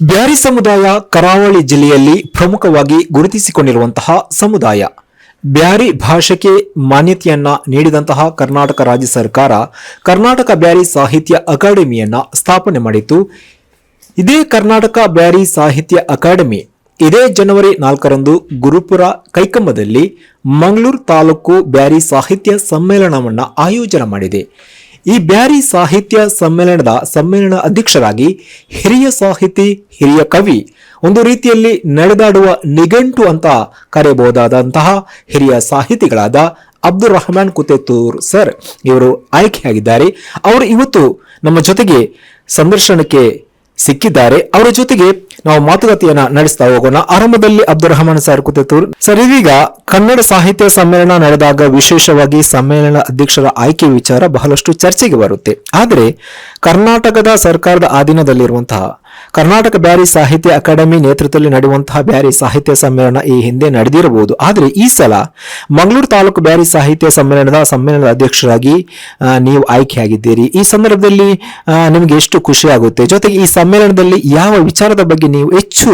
ಬ್ಯಾರಿ ಸಮುದಾಯ ಕರಾವಳಿ ಜಿಲ್ಲೆಯಲ್ಲಿ ಪ್ರಮುಖವಾಗಿ ಗುರುತಿಸಿಕೊಂಡಿರುವಂತಹ ಸಮುದಾಯ. ಬ್ಯಾರಿ ಭಾಷೆಗೆ ಮಾನ್ಯತೆಯನ್ನ ನೀಡಿದಂತಹ ಕರ್ನಾಟಕ ರಾಜ್ಯ ಸರ್ಕಾರ ಕರ್ನಾಟಕ ಬ್ಯಾರಿ ಸಾಹಿತ್ಯ ಅಕಾಡೆಮಿಯನ್ನ ಸ್ಥಾಪನೆ ಮಾಡಿತ್ತು. ಇದೇ ಕರ್ನಾಟಕ ಬ್ಯಾರಿ ಸಾಹಿತ್ಯ ಅಕಾಡೆಮಿ ಇದೇ ಜನವರಿ ನಾಲ್ಕರಂದು ಗುರುಪುರ, ಕೈಕಂಬದಲ್ಲಿ ಮಂಗಳೂರು ತಾಲೂಕು ಬ್ಯಾರಿ ಸಾಹಿತ್ಯ ಸಮ್ಮೇಳನವನ್ನು ಆಯೋಜನೆ ಮಾಡಿದೆ. ಈ ಬ್ಯಾರಿ ಸಾಹಿತ್ಯ ಸಮ್ಮೇಳನದ ಸಮ್ಮೇಳನ ಅಧ್ಯಕ್ಷರಾಗಿ ಹಿರಿಯ ಸಾಹಿತಿ, ಹಿರಿಯ ಕವಿ, ಒಂದು ರೀತಿಯಲ್ಲಿ ನಡೆದಾಡುವ ನಿಘಂಟು ಅಂತ ಕರೆಯಬಹುದಾದಂತಹ ಹಿರಿಯ ಸಾಹಿತಿಗಳಾದ ಅಬ್ದುಲ್ ರಹಮಾನ್ ಕುತೇತೂರ್ ಸರ್ ಇವರು ಆಯ್ಕೆಯಾಗಿದ್ದಾರೆ. ಅವರು ಇವತ್ತು ನಮ್ಮ ಜೊತೆಗೆ ಸಂದರ್ಶನಕ್ಕೆ ಸಿಕ್ಕಿದ್ದಾರೆ. ಅವರ ಜೊತೆಗೆ ನಾವು ಮಾತುಕತೆಯನ್ನ ನಡೆಸ್ತಾ ಹೋಗೋಣ. ಆರಂಭದಲ್ಲಿ ಅಬ್ದುಲ್ ರಹಮಾನ್ ಸರ್ ಕುತೂರ್ ಸರ್, ಇದೀಗ ಕನ್ನಡ ಸಾಹಿತ್ಯ ಸಮ್ಮೇಳನ ನಡೆದಾಗ ವಿಶೇಷವಾಗಿ ಸಮ್ಮೇಳನ ಅಧ್ಯಕ್ಷರ ಆಯ್ಕೆ ವಿಚಾರ ಬಹಳಷ್ಟು ಚರ್ಚೆಗೆ ಬರುತ್ತೆ. ಆದರೆ ಕರ್ನಾಟಕದ ಸರ್ಕಾರದ ಅಧೀನದಲ್ಲಿರುವಂತಹ ಕರ್ನಾಟಕ ಬ್ಯಾರಿ ಸಾಹಿತ್ಯ ಅಕಾಡೆಮಿ ನೇತೃತ್ವದಲ್ಲಿ ನಡೆಯುವಂತಹ ಬ್ಯಾರಿ ಸಾಹಿತ್ಯ ಸಮ್ಮೇಳನ ಈ ಹಿಂದೆ ನಡೆದಿರಬಹುದು. ಆದರೆ ಈ ಸಲ ಮಂಗಳೂರು ತಾಲೂಕು ಬ್ಯಾರಿ ಸಾಹಿತ್ಯ ಸಮ್ಮೇಳನದ ಸಮ್ಮೇಳನದ ಅಧ್ಯಕ್ಷರಾಗಿ ನೀವು ಆಯ್ಕೆಯಾಗಿದ್ದೀರಿ. ಈ ಸಂದರ್ಭದಲ್ಲಿ ನಿಮಗೆ ಎಷ್ಟು ಖುಷಿ ಆಗುತ್ತೆ? ಜೊತೆಗೆ ಈ ಸಮ್ಮೇಳನದಲ್ಲಿ ಯಾವ ವಿಚಾರದ ಬಗ್ಗೆ ನೀವು ಹೆಚ್ಚು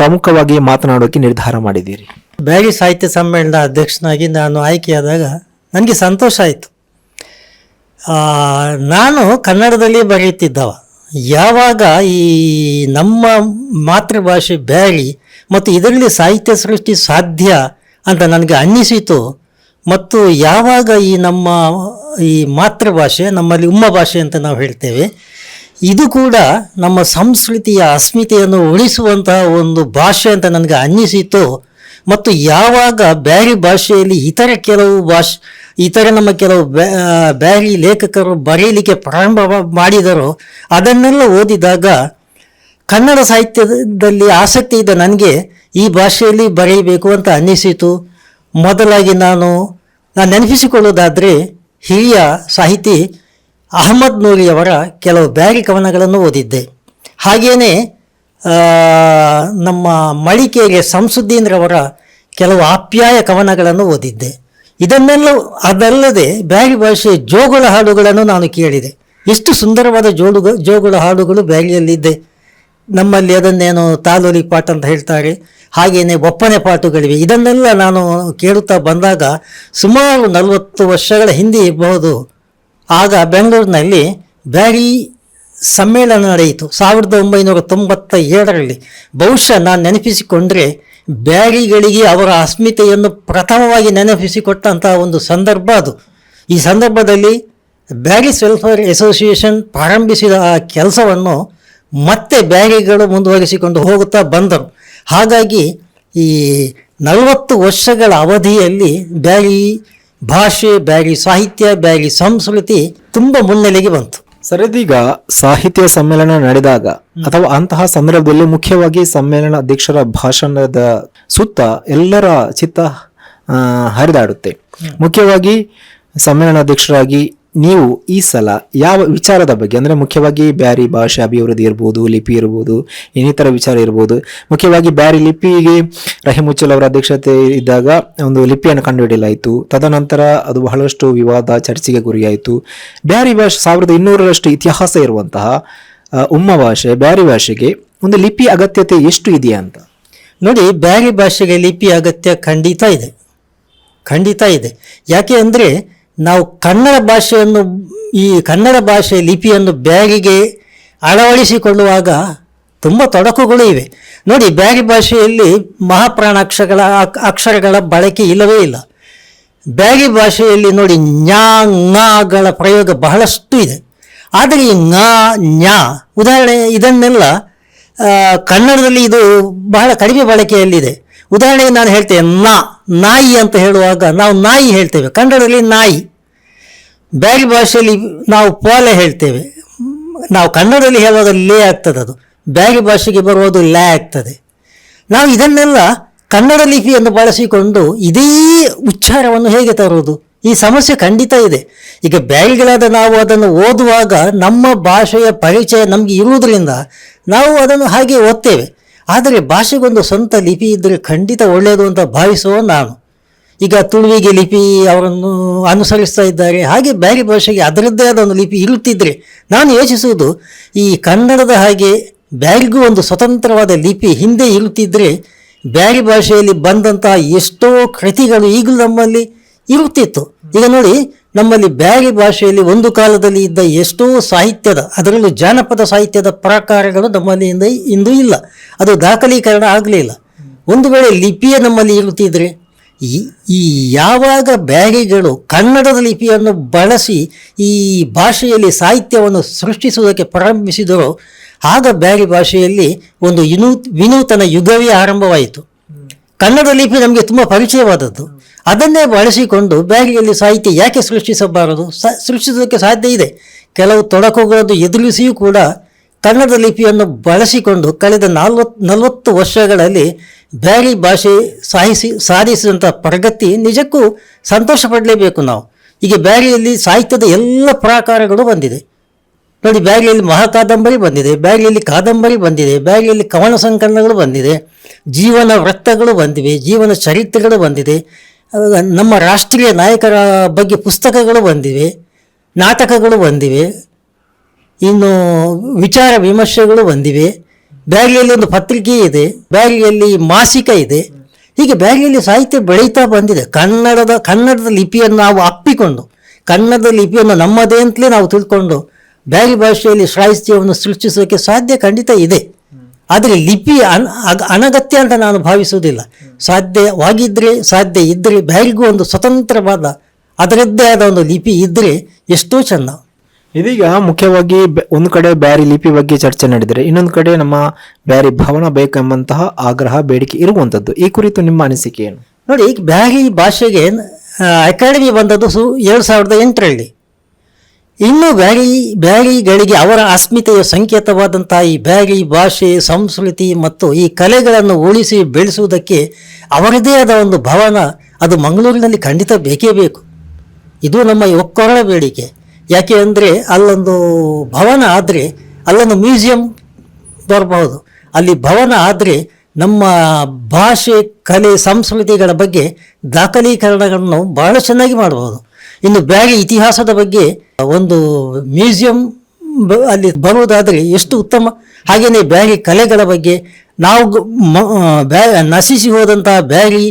ಪ್ರಮುಖವಾಗಿ ಮಾತನಾಡೋಕೆ ನಿರ್ಧಾರ ಮಾಡಿದ್ದೀರಿ? ಬ್ಯಾರಿ ಸಾಹಿತ್ಯ ಸಮ್ಮೇಳನದ ಅಧ್ಯಕ್ಷನಾಗಿ ನಾನು ಆಯ್ಕೆಯಾದಾಗ ನನಗೆ ಸಂತೋಷ ಆಯಿತು. ನಾನು ಕನ್ನಡದಲ್ಲಿ ಬರೆಯುತ್ತಿದ್ದವ. ಯಾವಾಗ ಈ ನಮ್ಮ ಮಾತೃಭಾಷೆ ಬ್ಯಾಳಿ ಮತ್ತು ಇದರಲ್ಲಿ ಸಾಹಿತ್ಯ ಸೃಷ್ಟಿ ಸಾಧ್ಯ ಅಂತ ನನಗೆ ಅನ್ನಿಸಿತು. ಮತ್ತು ಯಾವಾಗ ಈ ನಮ್ಮ ಈ ಮಾತೃಭಾಷೆ, ನಮ್ಮಲ್ಲಿ ಉಮ್ಮ ಭಾಷೆ ಅಂತ ನಾವು ಹೇಳ್ತೇವೆ, ಇದು ಕೂಡ ನಮ್ಮ ಸಂಸ್ಕೃತಿಯ ಅಸ್ಮಿತೆಯನ್ನು ಉಳಿಸುವಂತಹ ಒಂದು ಭಾಷೆ ಅಂತ ನನಗೆ ಅನ್ನಿಸಿತು. ಮತ್ತು ಯಾವಾಗ ಬ್ಯಾರಿ ಭಾಷೆಯಲ್ಲಿ ಇತರ ಕೆಲವು ಭಾಷೆ, ಇತರ ನಮ್ಮ ಕೆಲವು ಬ್ಯಾ- ಬ್ಯಾರಿ ಲೇಖಕರು ಬರೆಯಲಿಕ್ಕೆ ಪ್ರಾರಂಭ ಮಾಡಿದರೋ ಅದನ್ನೆಲ್ಲ ಓದಿದಾಗ ಕನ್ನಡ ಸಾಹಿತ್ಯದಲ್ಲಿ ಆಸಕ್ತಿ ಇದ್ದ ನನಗೆ ಈ ಭಾಷೆಯಲ್ಲಿ ಬರೆಯಬೇಕು ಅಂತ ಅನ್ನಿಸಿತು. ಮೊದಲಾಗಿ ನಾನು ನಾನು ನೆನಪಿಸಿಕೊಳ್ಳೋದಾದರೆ ಹಿರಿಯ ಸಾಹಿತಿ ಅಹಮದ್ ನೂರಿಯವರ ಕೆಲವು ಬ್ಯಾರಿ ಕವನಗಳನ್ನು ಓದಿದ್ದೆ. ಹಾಗೆಯೇ ನಮ್ಮ ಮಳಿಕೆಗೆ ಸಂಸುದ್ದೀನ್ರವರ ಕೆಲವು ಆಪ್ಯಾಯ ಕವನಗಳನ್ನು ಓದಿದ್ದೆ. ಇದನ್ನೆಲ್ಲ, ಅದಲ್ಲದೆ ಬ್ಯಾರಿ ಭಾಷೆಯ ಜೋಗುಳ ಹಾಡುಗಳನ್ನು ನಾನು ಕೇಳಿದೆ. ಎಷ್ಟು ಸುಂದರವಾದ ಜೋಡುಗ, ಜೋಗುಳ ಹಾಡುಗಳು ಬ್ಯಾರಿಯಲ್ಲಿದ್ದೆ ನಮ್ಮಲ್ಲಿ ಅದನ್ನೇನು ತಾಲೂಲಿ ಪಾಠ ಅಂತ ಹೇಳ್ತಾರೆ. ಹಾಗೆಯೇ ಒಪ್ಪನೆ ಪಾಠಗಳಿವೆ. ಇದನ್ನೆಲ್ಲ ನಾನು ಕೇಳುತ್ತಾ ಬಂದಾಗ ಸುಮಾರು ನಲವತ್ತು ವರ್ಷಗಳ ಹಿಂದೆ ಇರಬಹುದು. ಆಗ ಬೆಂಗಳೂರಿನಲ್ಲಿ ಬ್ಯಾರಿ ಸಮ್ಮೇಳನ ನಡೆಯಿತು. ಸಾವಿರದ ಒಂಬೈನೂರ ತೊಂಬತ್ತ ಏಳರಲ್ಲಿ ಬಹುಶಃ ನಾನು ನೆನಪಿಸಿಕೊಂಡ್ರೆ ಬ್ಯಾರಿಗಳಿಗೆ ಅವರ ಅಸ್ಮಿತೆಯನ್ನು ಪ್ರಥಮವಾಗಿ ನೆನಪಿಸಿಕೊಟ್ಟಂತಹ ಒಂದು ಸಂದರ್ಭ ಅದು. ಈ ಸಂದರ್ಭದಲ್ಲಿ ಬ್ಯಾರಿಸ್ ವೆಲ್ಫೇರ್ ಅಸೋಸಿಯೇಷನ್ ಪ್ರಾರಂಭಿಸಿದ ಆ ಕೆಲಸವನ್ನು ಮತ್ತೆ ಬ್ಯಾರಿಗಳು ಮುಂದುವರಿಸಿಕೊಂಡು ಹೋಗುತ್ತಾ ಬಂದರು. ಹಾಗಾಗಿ ಈ ನಲವತ್ತು ವರ್ಷಗಳ ಅವಧಿಯಲ್ಲಿ ಬ್ಯಾರಿ ಭಾಷೆ, ಬ್ಯಾರಿ ಸಾಹಿತ್ಯ, ಬ್ಯಾರಿ ಸಂಸ್ಕೃತಿ ತುಂಬ ಮುನ್ನೆಲೆಗೆ ಬಂತು. ಸರ್ ಇದೀಗ ಸಾಹಿತ್ಯ ಸಮ್ಮೇಳನ ನಡೆದಾಗ ಅಥವಾ ಅಂತಹ ಸಂದರ್ಭದಲ್ಲಿ ಮುಖ್ಯವಾಗಿ ಸಮ್ಮೇಳನ ಅಧ್ಯಕ್ಷರ ಭಾಷಣದ ಸುತ್ತ ಎಲ್ಲರ ಚಿತ್ತ ಹರಿದಾಡುತ್ತೆ. ಮುಖ್ಯವಾಗಿ ಸಮ್ಮೇಳನ ಅಧ್ಯಕ್ಷರಾಗಿ ನೀವು ಈ ಸಲ ಯಾವ ವಿಚಾರದ ಬಗ್ಗೆ, ಅಂದರೆ ಮುಖ್ಯವಾಗಿ ಬ್ಯಾರಿ ಭಾಷೆ ಅಭಿವೃದ್ಧಿ ಇರ್ಬೋದು, ಲಿಪಿ ಇರ್ಬೋದು, ಇನ್ನಿತರ ವಿಚಾರ ಇರ್ಬೋದು, ಮುಖ್ಯವಾಗಿ ಬ್ಯಾರಿ ಲಿಪಿಗೆ ರಹಿಮುಚ್ಚಲ್ ಅವರ ಅಧ್ಯಕ್ಷತೆ ಇದ್ದಾಗ ಒಂದು ಲಿಪಿಯನ್ನು ಕಂಡುಹಿಡಿಯಲಾಯಿತು. ತದನಂತರ ಅದು ಬಹಳಷ್ಟು ವಿವಾದ ಚರ್ಚೆಗೆ ಗುರಿಯಾಯಿತು. ಬ್ಯಾರಿ ಭಾಷೆ ಸಾವಿರದ ಇನ್ನೂರರಷ್ಟು ಇತಿಹಾಸ ಇರುವಂತಹ ಉಮ್ಮ ಭಾಷೆ, ಬ್ಯಾರಿ ಭಾಷೆಗೆ ಒಂದು ಲಿಪಿ ಅಗತ್ಯತೆ ಎಷ್ಟು ಇದೆಯಾ ಅಂತ. ನೋಡಿ, ಬ್ಯಾರಿ ಭಾಷೆಗೆ ಲಿಪಿ ಅಗತ್ಯ ಖಂಡಿತ ಇದೆ. ಖಂಡಿತ ಇದೆ. ಯಾಕೆ ಅಂದರೆ ನಾವು ಕನ್ನಡ ಭಾಷೆಯನ್ನು, ಈ ಕನ್ನಡ ಭಾಷೆ ಲಿಪಿಯನ್ನು ಬ್ಯಾಗಿಗೆ ಅಳವಡಿಸಿಕೊಳ್ಳುವಾಗ ತುಂಬ ತೊಡಕುಗಳು ಇವೆ. ನೋಡಿ, ಬ್ಯಾಗಿ ಭಾಷೆಯಲ್ಲಿ ಮಹಾಪ್ರಾಣ ಅಕ್ಷರಗಳ ಅಕ್ಷರಗಳ ಬಳಕೆ ಇಲ್ಲವೇ ಇಲ್ಲ. ಬ್ಯಾಗಿ ಭಾಷೆಯಲ್ಲಿ ನೋಡಿ ಞಾ ಗಳ ಪ್ರಯೋಗ ಬಹಳಷ್ಟು ಇದೆ. ಆದರೆ ಈ ಞ ಞ ಉದಾಹರಣೆ ಇದನ್ನೆಲ್ಲ ಕನ್ನಡದಲ್ಲಿ ಇದು ಬಹಳ ಕಡಿಮೆ ಬಳಕೆಯಲ್ಲಿದೆ. ಉದಾಹರಣೆಗೆ ನಾನು ಹೇಳ್ತೇನೆ, ನಾ, ನಾಯಿ ಅಂತ ಹೇಳುವಾಗ ನಾವು ನಾಯಿ ಹೇಳ್ತೇವೆ. ಕನ್ನಡದಲ್ಲಿ ನಾಯಿ. ಬ್ಯಾರಿ ಭಾಷೆಯಲ್ಲಿ ನಾವು ಪೋಲೆ ಹೇಳ್ತೇವೆ. ನಾವು ಕನ್ನಡದಲ್ಲಿ ಹೇಳುವಾಗ ಲೇ ಆಗ್ತದೆ ಅದು. ಬ್ಯಾರಿ ಭಾಷೆಗೆ ಬರುವುದು ಲೇ ಆಗ್ತದೆ. ನಾವು ಇದನ್ನೆಲ್ಲ ಕನ್ನಡ ಲಿಪಿಯನ್ನು ಬಳಸಿಕೊಂಡು ಇದೇ ಉಚ್ಚಾರವನ್ನು ಹೇಗೆ ತರುವುದು? ಈ ಸಮಸ್ಯೆ ಖಂಡಿತ ಇದೆ. ಈಗ ಬ್ಯಾರಿಗಳಾದ ನಾವು ಅದನ್ನು ಓದುವಾಗ ನಮ್ಮ ಭಾಷೆಯ ಪರಿಚಯ ನಮಗೆ ಇರುವುದರಿಂದ ನಾವು ಅದನ್ನು ಹಾಗೆ ಓದ್ತೇವೆ. ಆದರೆ ಭಾಷೆಗೊಂದು ಸ್ವಂತ ಲಿಪಿ ಇದ್ದರೆ ಖಂಡಿತ ಒಳ್ಳೆಯದು ಅಂತ ಭಾವಿಸುವ ನಾನು. ಈಗ ತುಳುವಿಗೆ ಲಿಪಿ ಅವರನ್ನು ಅನುಸರಿಸ್ತಾ ಇದ್ದಾರೆ. ಹಾಗೆ ಬೇರೆ ಭಾಷೆಗೆ ಅದರದ್ದೇ ಆದ ಒಂದು ಲಿಪಿ ಇರುತ್ತಿದ್ದರೆ ನಾನು ಯೋಚಿಸುವುದು, ಈ ಕನ್ನಡದ ಹಾಗೆ ಬ್ಯಾರಿಗೂ ಒಂದು ಸ್ವತಂತ್ರವಾದ ಲಿಪಿ ಹಿಂದೆ ಇರುತ್ತಿದ್ದರೆ ಬ್ಯಾರಿ ಭಾಷೆಯಲ್ಲಿ ಬಂದಂತಹ ಎಷ್ಟೋ ಕೃತಿಗಳು ಈಗಲೂ ನಮ್ಮಲ್ಲಿ ಇರುತ್ತಿತ್ತು. ಈಗ ನೋಡಿ, ನಮ್ಮಲ್ಲಿ ಬ್ಯಾರಿ ಭಾಷೆಯಲ್ಲಿ ಒಂದು ಕಾಲದಲ್ಲಿ ಇದ್ದ ಎಷ್ಟೋ ಸಾಹಿತ್ಯದ, ಅದರಲ್ಲೂ ಜಾನಪದ ಸಾಹಿತ್ಯದ ಪ್ರಕಾರಗಳು ನಮ್ಮಲ್ಲಿ ಇಂದ ಇಂದು ಇಲ್ಲ. ಅದು ದಾಖಲೀಕರಣ ಆಗಲಿಲ್ಲ ಒಂದು ವೇಳೆ ಲಿಪಿಯೇ ನಮ್ಮಲ್ಲಿ ಇರುತ್ತಿದ್ರೆ ಈ ಯಾವಾಗ ಬ್ಯಾರಿಗಳು ಕನ್ನಡದ ಲಿಪಿಯನ್ನು ಬಳಸಿ ಈ ಭಾಷೆಯಲ್ಲಿ ಸಾಹಿತ್ಯವನ್ನು ಸೃಷ್ಟಿಸುವುದಕ್ಕೆ ಪ್ರಾರಂಭಿಸಿದರೋ, ಆಗ ಬ್ಯಾಗಿ ಭಾಷೆಯಲ್ಲಿ ಒಂದು ವಿನೂ ವಿನೂತನ ಯುಗವೇ ಆರಂಭವಾಯಿತು. ಕನ್ನಡ ಲಿಪಿ ನಮಗೆ ತುಂಬ ಪರಿಚಯವಾದದ್ದು. ಅದನ್ನೇ ಬಳಸಿಕೊಂಡು ಬ್ಯಾಗಿಯಲ್ಲಿ ಸಾಹಿತ್ಯ ಯಾಕೆ ಸೃಷ್ಟಿಸಬಾರದು? ಸೃಷ್ಟಿಸೋದಕ್ಕೆ ಸಾಧ್ಯ ಇದೆ. ಕೆಲವು ತೊಡಕುಗಳನ್ನು ಎದುರಿಸಿಯೂ ಕೂಡ ಕನ್ನಡ ಲಿಪಿಯನ್ನು ಬಳಸಿಕೊಂಡು ಕಳೆದ ನಲ್ವತ್ತು ನಲವತ್ತು ವರ್ಷಗಳಲ್ಲಿ ಬ್ಯಾರಿ ಭಾಷೆ ಸಾಹಿಸಿ ಸಾಧಿಸಿದಂಥ ಪ್ರಗತಿ ನಿಜಕ್ಕೂ ಸಂತೋಷ ಪಡಲೇಬೇಕು ನಾವು. ಈಗ ಬ್ಯಾರಿಯಲ್ಲಿ ಸಾಹಿತ್ಯದ ಎಲ್ಲ ಪ್ರಾಕಾರಗಳು ಬಂದಿದೆ. ನೋಡಿ ಬ್ಯಾರಿಯಲ್ಲಿ ಮಹಾಕಾದಂಬರಿ ಬಂದಿದೆ ಬ್ಯಾರಿಯಲ್ಲಿ ಕಾದಂಬರಿ ಬಂದಿದೆ ಬ್ಯಾರಿಯಲ್ಲಿ ಕವನ ಸಂಕಲನಗಳು ಬಂದಿದೆ, ಜೀವನ ವೃತ್ತಗಳು ಬಂದಿವೆ, ಜೀವನ ಚರಿತ್ರೆಗಳು ಬಂದಿದೆ, ನಮ್ಮ ರಾಷ್ಟ್ರೀಯ ನಾಯಕರ ಬಗ್ಗೆ ಪುಸ್ತಕಗಳು ಬಂದಿವೆ, ನಾಟಕಗಳು ಬಂದಿವೆ, ಇನ್ನು ವಿಚಾರ ವಿಮರ್ಶೆಗಳು ಬಂದಿವೆ. ಬ್ಯಾರಿಯಲ್ಲಿ ಒಂದು ಪತ್ರಿಕೆ ಇದೆ ಬ್ಯಾರಿಯಲ್ಲಿ ಮಾಸಿಕ ಇದೆ. ಹೀಗೆ ಬ್ಯಾರಿಯಲ್ಲಿ ಸಾಹಿತ್ಯ ಬೆಳೀತಾ ಬಂದಿದೆ. ಕನ್ನಡದ ಕನ್ನಡದ ಲಿಪಿಯನ್ನು ನಾವು ಅಪ್ಪಿಕೊಂಡು, ಕನ್ನಡದ ಲಿಪಿಯನ್ನು ನಮ್ಮದೇ ಅಂತಲೇ ನಾವು ತಿಳ್ಕೊಂಡು ಬ್ಯಾರಿ ಭಾಷೆಯಲ್ಲಿ ಸಾಹಿತ್ಯವನ್ನು ಸೃಷ್ಟಿಸೋಕೆ ಸಾಧ್ಯ ಖಂಡಿತ ಇದೆ. ಆದರೆ ಲಿಪಿ ಅನ್ ಅನಗತ್ಯ ಅಂತ ನಾನು ಭಾವಿಸುವುದಿಲ್ಲ. ಸಾಧ್ಯವಾಗಿದ್ದರೆ ಸಾಧ್ಯ ಇದ್ದರೆ ಬ್ಯಾರಿಗೂ ಒಂದು ಸ್ವತಂತ್ರವಾದ, ಅದರದ್ದೇ ಆದ ಒಂದು ಲಿಪಿ ಇದ್ದರೆ ಎಷ್ಟೋ ಚೆನ್ನ ಇದೀಗ ಮುಖ್ಯವಾಗಿ ಒಂದು ಕಡೆ ಬ್ಯಾರಿ ಲಿಪಿ ಬಗ್ಗೆ ಚರ್ಚೆ ನಡೆದರೆ ಇನ್ನೊಂದು ಕಡೆ ನಮ್ಮ ಬ್ಯಾರಿ ಭವನ ಬೇಕೆಂಬಂತಹ ಆಗ್ರಹ, ಬೇಡಿಕೆ ಇರುವಂತದ್ದು. ಈ ಕುರಿತು ನಿಮ್ಮ ಅನಿಸಿಕೆ ಏನು? ನೋಡಿ ಬ್ಯಾರಿ ಭಾಷೆಗೆ ಅಕಾಡೆಮಿ ಬಂದದ್ದು ಸು ಎರಡು ಸಾವಿರದ ಎಂಟರಲ್ಲಿ. ಇನ್ನು ಬ್ಯಾರಿ, ಬ್ಯಾರಿಗಳಿಗೆ ಅವರ ಅಸ್ಮಿತೆಯ ಸಂಕೇತವಾದಂಥ ಈ ಬ್ಯಾರಿ ಭಾಷೆ, ಸಂಸ್ಕೃತಿ ಮತ್ತು ಈ ಕಲೆಗಳನ್ನು ಉಳಿಸಿ ಬೆಳೆಸುವುದಕ್ಕೆ ಅವರದೇ ಆದ ಒಂದು ಭವನ ಅದು ಮಂಗಳೂರಿನಲ್ಲಿ ಖಂಡಿತ ಬೇಕೇ ಬೇಕು. ಇದು ನಮ್ಮ ಒಕ್ಕೊರಳ ಬೇಡಿಕೆ. ಯಾಕೆ ಅಂದರೆ ಅಲ್ಲೊಂದು ಭವನ ಆದರೆ ಅಲ್ಲೊಂದು ಮ್ಯೂಸಿಯಂ ಬರಬಹುದು ಅಲ್ಲಿ ಭವನ ಆದರೆ ನಮ್ಮ ಭಾಷೆ, ಕಲೆ, ಸಂಸ್ಕೃತಿಗಳ ಬಗ್ಗೆ ದಾಖಲೀಕರಣಗಳನ್ನು ಬಹಳ ಚೆನ್ನಾಗಿ ಮಾಡಬಹುದು. ಇನ್ನು ಬ್ಯಾರಿ ಇತಿಹಾಸದ ಬಗ್ಗೆ ಒಂದು ಮ್ಯೂಸಿಯಂ ಅಲ್ಲಿ ಬರುವುದಾದರೆ ಎಷ್ಟು ಉತ್ತಮ. ಹಾಗೆಯೇ ಬ್ಯಾರಿ ಕಲೆಗಳ ಬಗ್ಗೆ ನಾವು ಬ್ಯಾ ನಶಿಸಿ ಹೋದಂಥ ಬ್ಯಾರಿ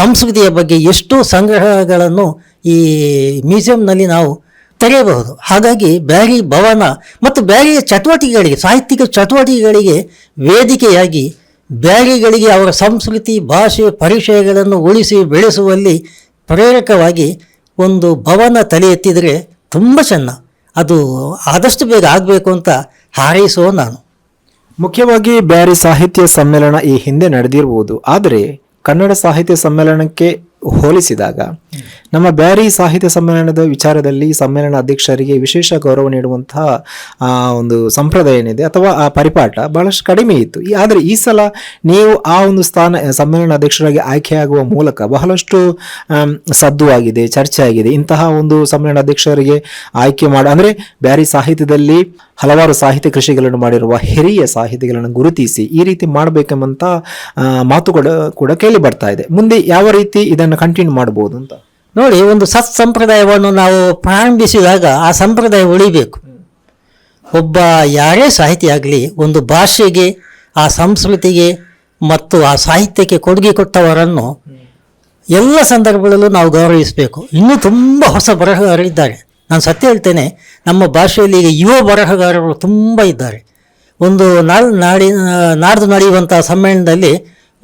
ಸಂಸ್ಕೃತಿಯ ಬಗ್ಗೆ ಎಷ್ಟೋ ಸಂಗ್ರಹಗಳನ್ನು ಈ ಮ್ಯೂಸಿಯಂನಲ್ಲಿ ನಾವು ತೆರೆಯಬಹುದು. ಹಾಗಾಗಿ ಬ್ಯಾರಿ ಭವನ ಮತ್ತು ಬ್ಯಾರಿಯ ಚಟುವಟಿಕೆಗಳಿಗೆ, ಸಾಹಿತ್ಯಿಕ ಚಟುವಟಿಕೆಗಳಿಗೆ ವೇದಿಕೆಯಾಗಿ ಬ್ಯಾರಿಗಳಿಗೆ ಅವರ ಸಂಸ್ಕೃತಿ, ಭಾಷೆ, ಪರಿಚಯಗಳನ್ನು ಉಳಿಸಿ ಬೆಳೆಸುವಲ್ಲಿ ಪ್ರೇರಕವಾಗಿ ಒಂದು ಭವನ ತಲೆ ಎತ್ತಿದರೆ ತುಂಬ ಚೆನ್ನ. ಅದು ಆದಷ್ಟು ಬೇಗ ಆಗಬೇಕು ಅಂತ ಹಾರೈಸುವ ನಾನು. ಮುಖ್ಯವಾಗಿ ಬ್ಯಾರಿ ಸಾಹಿತ್ಯ ಸಮ್ಮೇಳನ ಈ ಹಿಂದೆ ನಡೆದಿರಬಹುದು ಆದರೆ ಕನ್ನಡ ಸಾಹಿತ್ಯ ಸಮ್ಮೇಳನಕ್ಕೆ ಹೋಲಿಸಿದಾಗ ನಮ್ಮ ಬ್ಯಾರಿ ಸಾಹಿತ್ಯ ಸಮ್ಮೇಳನದ ವಿಚಾರದಲ್ಲಿ ಸಮ್ಮೇಳನ ಅಧ್ಯಕ್ಷರಿಗೆ ವಿಶೇಷ ಗೌರವ ನೀಡುವಂತಹ ಒಂದು ಸಂಪ್ರದಾಯ ಏನಿದೆ ಅಥವಾ ಆ ಪರಿಪಾಠ ಬಹಳಷ್ಟು ಕಡಿಮೆ ಇತ್ತು. ಆದರೆ ಈ ಸಲ ನೀವು ಆ ಒಂದು ಸ್ಥಾನ, ಸಮ್ಮೇಳನ ಅಧ್ಯಕ್ಷರಾಗಿ ಆಯ್ಕೆಯಾಗುವ ಮೂಲಕ ಬಹಳಷ್ಟು ಸದ್ದು ಆಗಿದೆ, ಚರ್ಚೆ ಆಗಿದೆ. ಇಂತಹ ಒಂದು ಸಮ್ಮೇಳನ ಅಧ್ಯಕ್ಷರಿಗೆ ಆಯ್ಕೆ ಮಾಡ, ಅಂದ್ರೆ ಬ್ಯಾರಿ ಸಾಹಿತ್ಯದಲ್ಲಿ ಹಲವಾರು ಸಾಹಿತ್ಯ ಕೃಷಿಗಳನ್ನು ಮಾಡಿರುವ ಹಿರಿಯ ಸಾಹಿತಿಗಳನ್ನು ಗುರುತಿಸಿ ಈ ರೀತಿ ಮಾಡಬೇಕೆಂಬಂತ ಮಾತು ಕೂಡ ಕೂಡ ಕೇಳಿ ಬರ್ತಾ ಇದೆ. ಮುಂದೆ ಯಾವ ರೀತಿ ಇದನ್ನು ಕಂಟಿನ್ಯೂ ಮಾಡಬಹುದು ಅಂತ? ನೋಡಿ, ಒಂದು ಸತ್ ಸಂಪ್ರದಾಯವನ್ನು ನಾವು ಪ್ರಾರಂಭಿಸಿದಾಗ ಆ ಸಂಪ್ರದಾಯ ಉಳಿಬೇಕು. ಒಬ್ಬ ಯಾರೇ ಸಾಹಿತಿ ಆಗಲಿ, ಒಂದು ಭಾಷೆಗೆ, ಆ ಸಂಸ್ಕೃತಿಗೆ ಮತ್ತು ಆ ಸಾಹಿತ್ಯಕ್ಕೆ ಕೊಡುಗೆ ಕೊಟ್ಟವರನ್ನು ಎಲ್ಲ ಸಂದರ್ಭಗಳಲ್ಲೂ ನಾವು ಗೌರವಿಸಬೇಕು. ಇನ್ನೂ ತುಂಬ ಹೊಸ ಬರಹಗಾರರಿದ್ದಾರೆ ನಾನು ಸತ್ಯ ಹೇಳ್ತೇನೆ, ನಮ್ಮ ಭಾಷೆಯಲ್ಲಿ ಈಗ ಯುವ ಬರಹಗಾರರು ತುಂಬ ಇದ್ದಾರೆ. ಒಂದು ನಾಳ್ ನಾಡಿ ನಾಡ್ದು ನಡೆಯುವಂಥ ಸಮ್ಮೇಳನದಲ್ಲಿ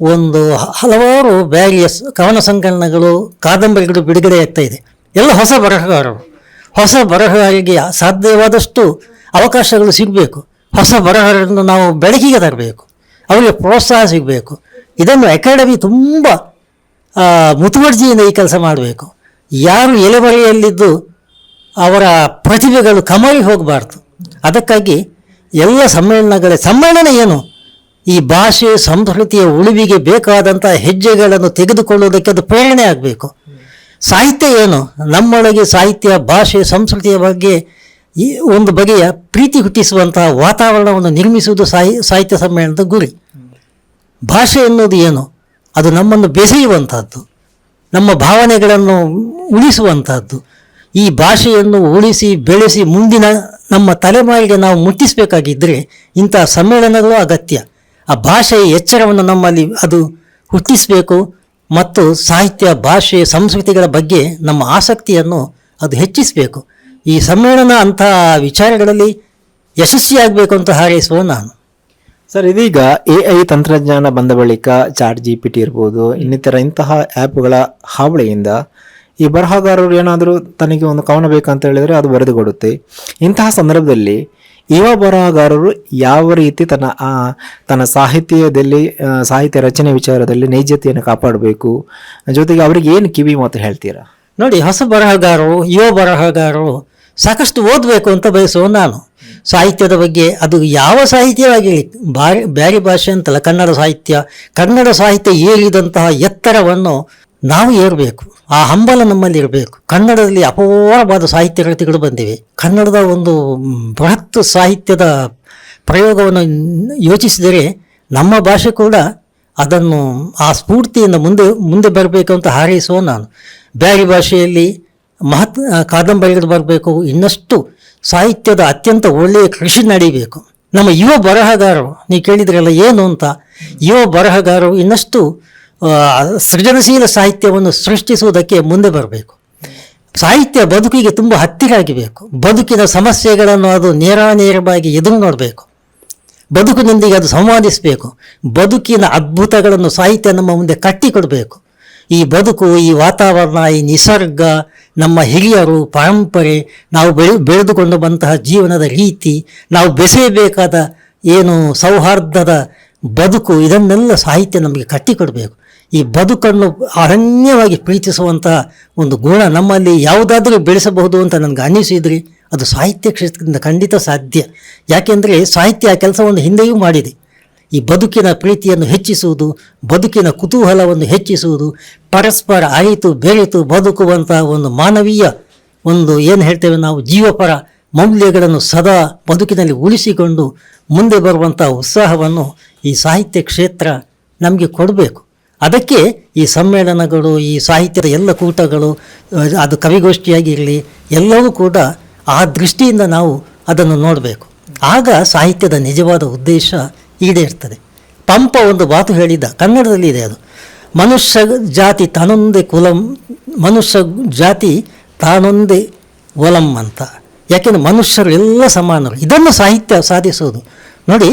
ಒಂದು ಹಲವಾರು ಬ್ಯಾರಿಯರ್ಸ್ ಕವನ ಸಂಕಲನಗಳು, ಕಾದಂಬರಿಗಳು ಬಿಡುಗಡೆ ಆಗ್ತಾ ಇದೆ. ಎಲ್ಲ ಹೊಸ ಬರಹಗಾರರು. ಹೊಸ ಬರಹಗಾರಿಗೆ ಸಾಧ್ಯವಾದಷ್ಟು ಅವಕಾಶಗಳು ಸಿಗಬೇಕು. ಹೊಸ ಬರಹಗಾರರನ್ನು ನಾವು ಬೆಳಕಿಗೆ ತರಬೇಕು. ಅವರಿಗೆ ಪ್ರೋತ್ಸಾಹ ಸಿಗಬೇಕು. ಇದನ್ನು ಅಕಾಡೆಮಿ ತುಂಬ ಮುತುವರ್ಜಿಯಿಂದ ಈ ಕೆಲಸ ಮಾಡಬೇಕು. ಯಾರು ಎಲೆಬರೆಯಲ್ಲಿದ್ದು ಅವರ ಪ್ರತಿಭೆಗಳು ಕಮರಿ ಹೋಗಬಾರ್ದು. ಅದಕ್ಕಾಗಿ ಎಲ್ಲ ಸಮ್ಮೇಳನಗಳ, ಸಮ್ಮೇಳನ ಏನು? ಈ ಭಾಷೆ ಸಂಸ್ಕೃತಿಯ ಉಳಿವಿಗೆ ಬೇಕಾದಂಥ ಹೆಜ್ಜೆಗಳನ್ನು ತೆಗೆದುಕೊಳ್ಳುವುದಕ್ಕೆ ಅದು ಪ್ರೇರಣೆ ಆಗಬೇಕು. ಸಾಹಿತ್ಯ ಏನು? ನಮ್ಮೊಳಗೆ ಸಾಹಿತ್ಯ, ಭಾಷೆ, ಸಂಸ್ಕೃತಿಯ ಬಗ್ಗೆ ಈ ಒಂದು ಬಗೆಯ ಪ್ರೀತಿ ಹುಟ್ಟಿಸುವಂತಹ ವಾತಾವರಣವನ್ನು ನಿರ್ಮಿಸುವುದು ಸಾಹಿ, ಸಾಹಿತ್ಯ ಸಮ್ಮೇಳನದ ಗುರಿ. ಭಾಷೆ ಎನ್ನುವುದು ಏನು? ಅದು ನಮ್ಮನ್ನು ಬೆಸೆಯುವಂಥದ್ದು ನಮ್ಮ ಭಾವನೆಗಳನ್ನು ಉಳಿಸುವಂಥದ್ದು ಈ ಭಾಷೆಯನ್ನು ಉಳಿಸಿ, ಬೆಳೆಸಿ, ಮುಂದಿನ ನಮ್ಮ ತಲೆಮಾರಿಗೆ ನಾವು ಮುಟ್ಟಿಸಬೇಕಾಗಿದ್ದರೆ ಇಂತಹ ಸಮ್ಮೇಳನಗಳು ಅಗತ್ಯ. ಆ ಭಾಷೆಯ ಎಚ್ಚರವನ್ನು ನಮ್ಮಲ್ಲಿ ಅದು ಹುಟ್ಟಿಸಬೇಕು ಮತ್ತು ಸಾಹಿತ್ಯ, ಭಾಷೆ, ಸಂಸ್ಕೃತಿಗಳ ಬಗ್ಗೆ ನಮ್ಮ ಆಸಕ್ತಿಯನ್ನು ಅದು ಹೆಚ್ಚಿಸಬೇಕು. ಈ ಸಮ್ಮೇಳನ ಅಂತಹ ವಿಚಾರಗಳಲ್ಲಿ ಯಶಸ್ವಿಯಾಗಬೇಕು ಅಂತ ಹಾರೈಸುವ ನಾನು. ಸರ್, ಇದೀಗ ಎ ಐ ತಂತ್ರಜ್ಞಾನ ಬಂದ ಬಳಿಕ ಚಾಟ್ ಜಿ ಪಿ ಟಿ ಇರ್ಬೋದು, ಇನ್ನಿತರ ಇಂತಹ ಆ್ಯಪ್ಗಳ ಹಾವಳಿಯಿಂದ ಈ ಬರಹಗಾರರು ಏನಾದರೂ ತನಗೆ ಒಂದು ಕವನ ಬೇಕಂತ ಹೇಳಿದರೆ ಅದು ಬರೆದುಕೊಡುತ್ತೆ. ಇಂತಹ ಸಂದರ್ಭದಲ್ಲಿ ಯುವ ಬರಹಗಾರರು ಯಾವ ರೀತಿ ತನ್ನ ತನ್ನ ಸಾಹಿತ್ಯದಲ್ಲಿ ಸಾಹಿತ್ಯ ರಚನೆ ವಿಚಾರದಲ್ಲಿ ನೈಜತೆಯನ್ನು ಕಾಪಾಡಬೇಕು? ಜೊತೆಗೆ ಅವರಿಗೆ ಏನು ಕಿವಿ ಮಾತು ಹೇಳ್ತೀರಾ? ನೋಡಿ, ಹೊಸ ಬರಹಗಾರರು, ಯುವ ಬರಹಗಾರರು ಸಾಕಷ್ಟು ಓದಬೇಕು ಅಂತ ಬಯಸುವ ನಾನು. ಸಾಹಿತ್ಯದ ಬಗ್ಗೆ, ಅದು ಯಾವ ಸಾಹಿತ್ಯವಾಗಿರಲಿ ಬಾರಿ ಬ್ಯಾರಿ ಭಾಷೆ ಅಂತಲ್ಲ, ಕನ್ನಡ ಸಾಹಿತ್ಯ ಕನ್ನಡ ಸಾಹಿತ್ಯ ಏರಿದಂತಹ ಎತ್ತರವನ್ನು ನಾವು ಏರಬೇಕು. ಆ ಹಂಬಲ ನಮ್ಮಲ್ಲಿ ಇರಬೇಕು. ಕನ್ನಡದಲ್ಲಿ ಅಪೂರ್ವವಾದ ಸಾಹಿತ್ಯ ಕೃತಿಗಳು ಬಂದಿವೆ. ಕನ್ನಡದ ಒಂದು ಬೃಹತ್ ಸಾಹಿತ್ಯದ ಪ್ರಯೋಗವನ್ನು ಯೋಚಿಸಿದರೆ ನಮ್ಮ ಭಾಷೆ ಕೂಡ ಅದನ್ನು ಆ ಸ್ಫೂರ್ತಿಯಿಂದ ಮುಂದೆ ಮುಂದೆ ಬರಬೇಕು ಅಂತ ಹಾರೈಸುವ ನಾನು. ಬ್ಯಾರಿ ಭಾಷೆಯಲ್ಲಿ ಮಹತ್, ಕಾದಂಬರಿಗಳು ಬರಬೇಕು. ಇನ್ನಷ್ಟು ಸಾಹಿತ್ಯದ ಅತ್ಯಂತ ಒಳ್ಳೆಯ ಕೃಷಿ ನಡೀಬೇಕು. ನಮ್ಮ ಯುವ ಬರಹಗಾರರು, ನೀವು ಕೇಳಿದ್ರಲ್ಲ ಏನು ಅಂತ. ಯುವ ಬರಹಗಾರರು ಇನ್ನಷ್ಟು ಸೃಜನಶೀಲ ಸಾಹಿತ್ಯವನ್ನು ಸೃಷ್ಟಿಸುವುದಕ್ಕೆ ಮುಂದೆ ಬರಬೇಕು. ಸಾಹಿತ್ಯ ಬದುಕಿಗೆ ತುಂಬ ಹತ್ತಿರ ಆಗಬೇಕು ಬದುಕಿನ ಸಮಸ್ಯೆಗಳನ್ನು ಅದು ನೇರಾನೇರವಾಗಿ ಎದುರು ನೋಡಬೇಕು. ಬದುಕಿನೊಂದಿಗೆ ಅದು ಸಂವಾದಿಸಬೇಕು. ಬದುಕಿನ ಅದ್ಭುತಗಳನ್ನು ಸಾಹಿತ್ಯ ನಮ್ಮ ಮುಂದೆ ಕಟ್ಟಿಕೊಡಬೇಕು. ಈ ಬದುಕು, ಈ ವಾತಾವರಣ, ಈ ನಿಸರ್ಗ, ನಮ್ಮ ಹಿರಿಯರು, ಪರಂಪರೆ, ನಾವು ಬೆಳೆ, ಬೆಳೆದುಕೊಂಡು ಬಂತಹ ಜೀವನದ ರೀತಿ, ನಾವು ಬೆಸೆಯಬೇಕಾದ ಏನು ಸೌಹಾರ್ದದ ಬದುಕು, ಇದನ್ನೆಲ್ಲ ಸಾಹಿತ್ಯ ನಮಗೆ ಕಟ್ಟಿಕೊಡಬೇಕು. ಈ ಬದುಕನ್ನು ಅರಣ್ಯವಾಗಿ ಪ್ರೀತಿಸುವಂಥ ಒಂದು ಗುಣ ನಮ್ಮಲ್ಲಿ ಯಾವುದಾದರೂ ಬೆಳೆಸಬಹುದು ಅಂತ ನನಗೆ ಅನ್ನಿಸಿದ್ರಿ, ಅದು ಸಾಹಿತ್ಯ ಕ್ಷೇತ್ರದಿಂದ ಖಂಡಿತ ಸಾಧ್ಯ. ಯಾಕೆಂದರೆ ಸಾಹಿತ್ಯ ಆ ಕೆಲಸವನ್ನು ಹಿಂದೆಯೂ ಮಾಡಿದೆ. ಈ ಬದುಕಿನ ಪ್ರೀತಿಯನ್ನು ಹೆಚ್ಚಿಸುವುದು, ಬದುಕಿನ ಕುತೂಹಲವನ್ನು ಹೆಚ್ಚಿಸುವುದು, ಪರಸ್ಪರ ಅರಿತು ಬೆರೆತು ಬದುಕುವಂಥ ಒಂದು ಮಾನವೀಯ ಒಂದು, ಏನು ಹೇಳ್ತೇವೆ ನಾವು, ಜೀವಪರ ಮೌಲ್ಯಗಳನ್ನು ಸದಾ ಬದುಕಿನಲ್ಲಿ ಉಳಿಸಿಕೊಂಡು ಮುಂದೆ ಬರುವಂಥ ಉತ್ಸಾಹವನ್ನು ಈ ಸಾಹಿತ್ಯ ಕ್ಷೇತ್ರ ನಮಗೆ ಕೊಡಬೇಕು. ಅದಕ್ಕೆ ಈ ಸಮ್ಮೇಳನಗಳು, ಈ ಸಾಹಿತ್ಯದ ಎಲ್ಲ ಕೂಟಗಳು ಅದು ಕವಿಗೋಷ್ಠಿಯಾಗಿರಲಿ, ಎಲ್ಲವೂ ಕೂಡ ಆ ದೃಷ್ಟಿಯಿಂದ ನಾವು ಅದನ್ನು ನೋಡಬೇಕು. ಆಗ ಸಾಹಿತ್ಯದ ನಿಜವಾದ ಉದ್ದೇಶ ಈಡೇರ್ತದೆ. ಪಂಪ ಒಂದು ಮಾತು ಹೇಳಿದ್ದ, ಕನ್ನಡದಲ್ಲಿ ಇದೆ ಅದು. ಮನುಷ್ಯ ಜಾತಿ ತಾನೊಂದೇ ಕುಲಂ, ಮನುಷ್ಯ ಜಾತಿ ತಾನೊಂದೇ ಒಲಂ ಅಂತ. ಯಾಕೆಂದರೆ ಮನುಷ್ಯರು ಎಲ್ಲ ಸಮಾನರು. ಇದನ್ನು ಸಾಹಿತ್ಯ ಸಾಧಿಸೋದು. ನೋಡಿ,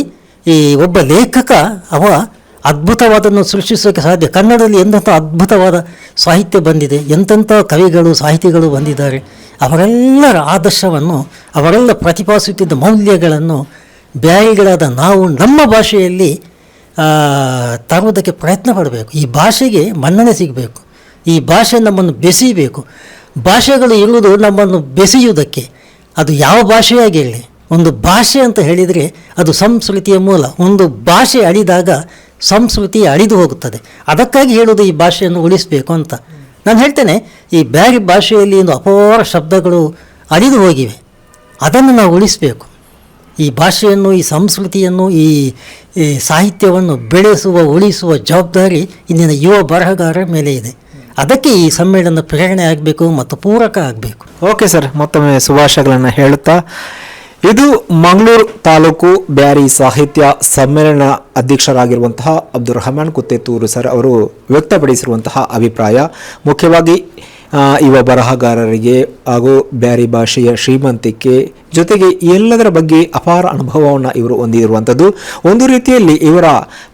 ಈ ಒಬ್ಬ ಲೇಖಕ ಅವ ಅದ್ಭುತವಾದನ್ನು ಸೃಷ್ಟಿಸೋಕ್ಕೆ ಸಾಧ್ಯ. ಕನ್ನಡದಲ್ಲಿ ಎಂತಹ ಅದ್ಭುತವಾದ ಸಾಹಿತ್ಯ ಬಂದಿದೆ, ಎಂತೆಂಥ ಕವಿಗಳು, ಸಾಹಿತಿಗಳು ಬಂದಿದ್ದಾರೆ, ಅವರೆಲ್ಲರ ಆದರ್ಶವನ್ನು, ಅವರೆಲ್ಲ ಪ್ರತಿಪಾದಿಸುತ್ತಿದ್ದ ಮೌಲ್ಯಗಳನ್ನು ಬ್ಯಾರಿಗಳಾದ ನಾವು ನಮ್ಮ ಭಾಷೆಯಲ್ಲಿ ತರುವುದಕ್ಕೆ ಪ್ರಯತ್ನ ಪಡಬೇಕು. ಈ ಭಾಷೆಗೆ ಮನ್ನಣೆ ಸಿಗಬೇಕು. ಈ ಭಾಷೆ ನಮ್ಮನ್ನು ಬೆಸೆಯಬೇಕು ಭಾಷೆಗಳು ಇರುವುದು ನಮ್ಮನ್ನು ಬೆಸೆಯುವುದಕ್ಕೆ. ಅದು ಯಾವ ಭಾಷೆಯಾಗಿರಲಿ ಒಂದು ಭಾಷೆ ಅಂತ ಹೇಳಿದರೆ ಅದು ಸಂಸ್ಕೃತಿಯ ಮೂಲ. ಒಂದು ಭಾಷೆ ಅಳಿದಾಗ ಸಂಸ್ಕೃತಿ ಅಳಿದು ಹೋಗುತ್ತದೆ. ಅದಕ್ಕಾಗಿ ಹೇಳೋದು ಈ ಭಾಷೆಯನ್ನು ಉಳಿಸಬೇಕು ಅಂತ. ನಾನು ಹೇಳ್ತೇನೆ, ಈ ಬ್ಯಾರಿ ಭಾಷೆಯಲ್ಲಿ ಒಂದು ಅಪಾರ ಶಬ್ದಗಳು ಅಳಿದು ಹೋಗಿವೆ. ಅದನ್ನು ನಾವು ಉಳಿಸಬೇಕು. ಈ ಭಾಷೆಯನ್ನು, ಈ ಸಂಸ್ಕೃತಿಯನ್ನು, ಈ ಈ ಸಾಹಿತ್ಯವನ್ನು ಬೆಳೆಸುವ, ಉಳಿಸುವ ಜವಾಬ್ದಾರಿ ಇಂದಿನ ಯುವ ಬರಹಗಾರರ ಮೇಲೆ ಇದೆ. ಅದಕ್ಕೆ ಈ ಸಮ್ಮೇಳನ ಪ್ರೇರಣೆ ಆಗಬೇಕು ಮತ್ತು ಪೂರಕ ಆಗಬೇಕು. ಓಕೆ ಸರ್ ಮತ್ತೊಮ್ಮೆ ಶುಭಾಶಯಗಳನ್ನು ಹೇಳುತ್ತಾ ಇದು ಮಂಗಳೂರು ತಾಲೂಕು ಬ್ಯಾರಿ ಸಾಹಿತ್ಯ ಸಮ್ಮೇಳನ ಅಧ್ಯಕ್ಷರಾಗಿರುವಂತಹ ಅಬ್ದುಲ್ ರಹಮಾನ್ ಕುತ್ತೇತೂರು ಸರ್ ಅವರು ವ್ಯಕ್ತಪಡಿಸಿರುವಂತಹ ಅಭಿಪ್ರಾಯ. ಮುಖ್ಯವಾಗಿ ಯುವ ಬರಹಗಾರರಿಗೆ ಹಾಗೂ ಬ್ಯಾರಿ ಭಾಷೆಯ ಶ್ರೀಮಂತಿಕೆ ಜೊತೆಗೆ ಎಲ್ಲದರ ಬಗ್ಗೆ ಅಪಾರ ಅನುಭವವನ್ನು ಇವರು ಹೊಂದಿರುವಂಥದ್ದು. ಒಂದು ರೀತಿಯಲ್ಲಿ ಇವರ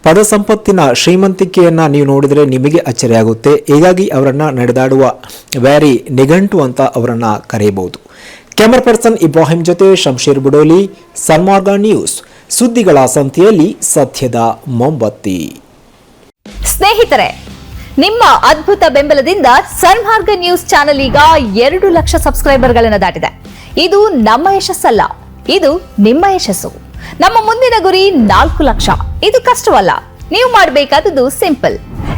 ಪದ ಸಂಪತ್ತಿನ ಶ್ರೀಮಂತಿಕೆಯನ್ನು ನೀವು ನೋಡಿದರೆ ನಿಮಗೆ ಅಚ್ಚರಿಯಾಗುತ್ತೆ ಹೀಗಾಗಿ ಅವರನ್ನು ನಡೆದಾಡುವ ಬ್ಯಾರಿ ನಿಘಂಟು ಅಂತ ಅವರನ್ನು ಕರೆಯಬಹುದು. ಕ್ಯಾಮರಾ ಪರ್ಸನ್ ಇಬ್ರಾಹಿಂ ಜೊತೆ ಶಂಶೀರ್ ಬುಡೋಲಿ ಸನ್ಮಾರ್ಗ ನ್ಯೂಸ್, ಸುದ್ದಿಗಳ ಸಂತೆಯಲ್ಲಿ ಸತ್ಯದ ಮೊಂಬತ್ತಿ. ಸ್ನೇಹಿತರೆ, ನಿಮ್ಮ ಅದ್ಭುತ ಬೆಂಬಲದಿಂದ ಸನ್ಮಾರ್ಗ ನ್ಯೂಸ್ ಚಾನೆಲ್ ಈಗ ಎರಡು ಲಕ್ಷ ಸಬ್ಸ್ಕ್ರೈಬರ್ಗಳನ್ನು ದಾಟಿದೆ. ಇದು ನಮ್ಮ ಯಶಸ್ಸಲ್ಲ, ಇದು ನಿಮ್ಮ ಯಶಸ್ಸು. ನಮ್ಮ ಮುಂದಿನ ಗುರಿ ನಾಲ್ಕು ಲಕ್ಷ. ಇದು ಕಷ್ಟವಲ್ಲ, ನೀವು ಮಾಡಬೇಕಾದದ್ದು ಸಿಂಪಲ್.